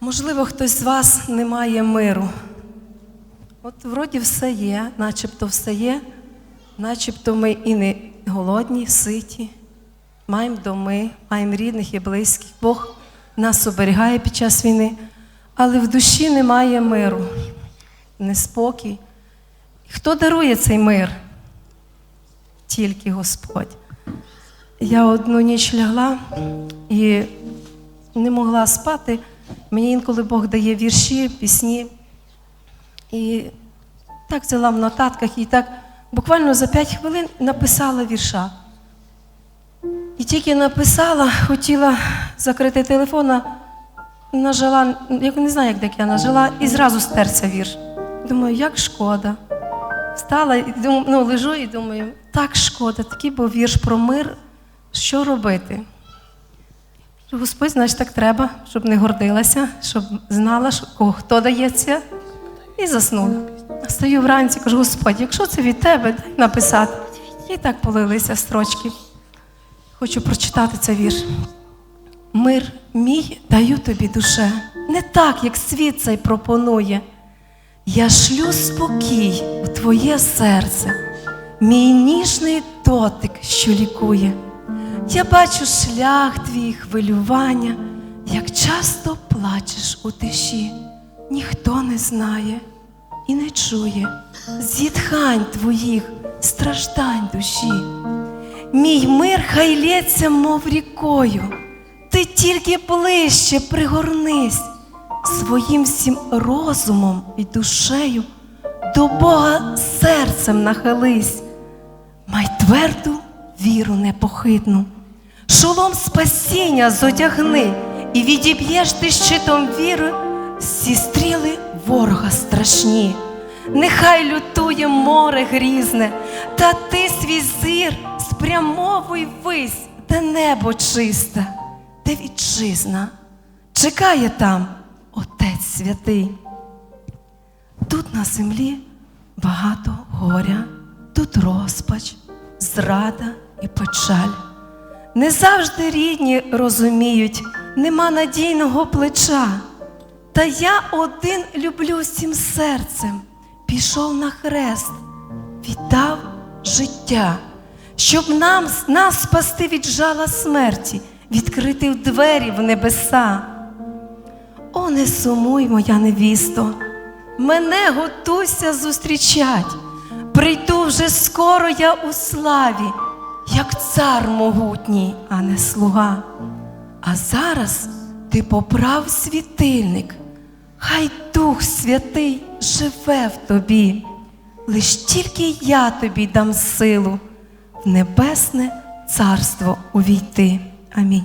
Можливо, хтось з вас не має миру. От вроді все є, начебто все є, начебто ми і не голодні, ситі, маємо доми, маємо рідних і близьких. Бог нас оберігає під час війни, але в душі немає миру, неспокій. Хто дарує цей мир? Тільки Господь. Я одну ніч лягла і не могла спати. Мені інколи Бог дає вірші, пісні. І так взяла в нотатках і так буквально за 5 хвилин написала вірша. І тільки написала, хотіла закрити телефон, нажала, як не знаю, як так я нажала, і зразу стерся вірш. Думаю, як шкода. Встала і ну, лежу і думаю, так шкода, такий був вірш про мир. Що робити? Господь, значить, так треба, щоб не гордилася, щоб знала, кого хто дається, і заснула. Стою вранці, кажу, Господь, якщо це від тебе, дай написати. І так полилися строчки. Хочу прочитати цей вірш. Мир мій даю тобі душе, не так, як світ цей пропонує. Я шлю спокій у твоє серце, мій ніжний дотик, що лікує. Я бачу шлях твій хвилювання, як часто плачеш у тиші, ніхто не знає і не чує зітхань твоїх страждань душі. Мій мир хай лється, мов рікою, ти тільки ближче пригорнись своїм всім розумом і душею. До Бога серцем нахились, май тверду віру непохитну, шолом спасіння зодягни, і відіб'єш ти щитом віри всі стріли ворога страшні. Нехай лютує море грізне, та ти свій зір спрямовуй вись, де небо чисте, де вітчизна. Чекає там Отець святий. Тут на землі багато горя, тут розпач, зрада і печаль. Не завжди рідні розуміють, нема надійного плеча. Та я один люблю всім серцем, пішов на хрест, віддав життя, щоб нам, нас спасти від жала смерті, відкрити в двері в небеса. О, не сумуй, моя невісто, мене готуйся зустрічать. Прийду вже скоро я у славі, як цар могутній, а не слуга. А зараз ти поправ світильник, хай Дух Святий живе в тобі, лиш тільки я тобі дам силу в небесне царство увійти. Амінь.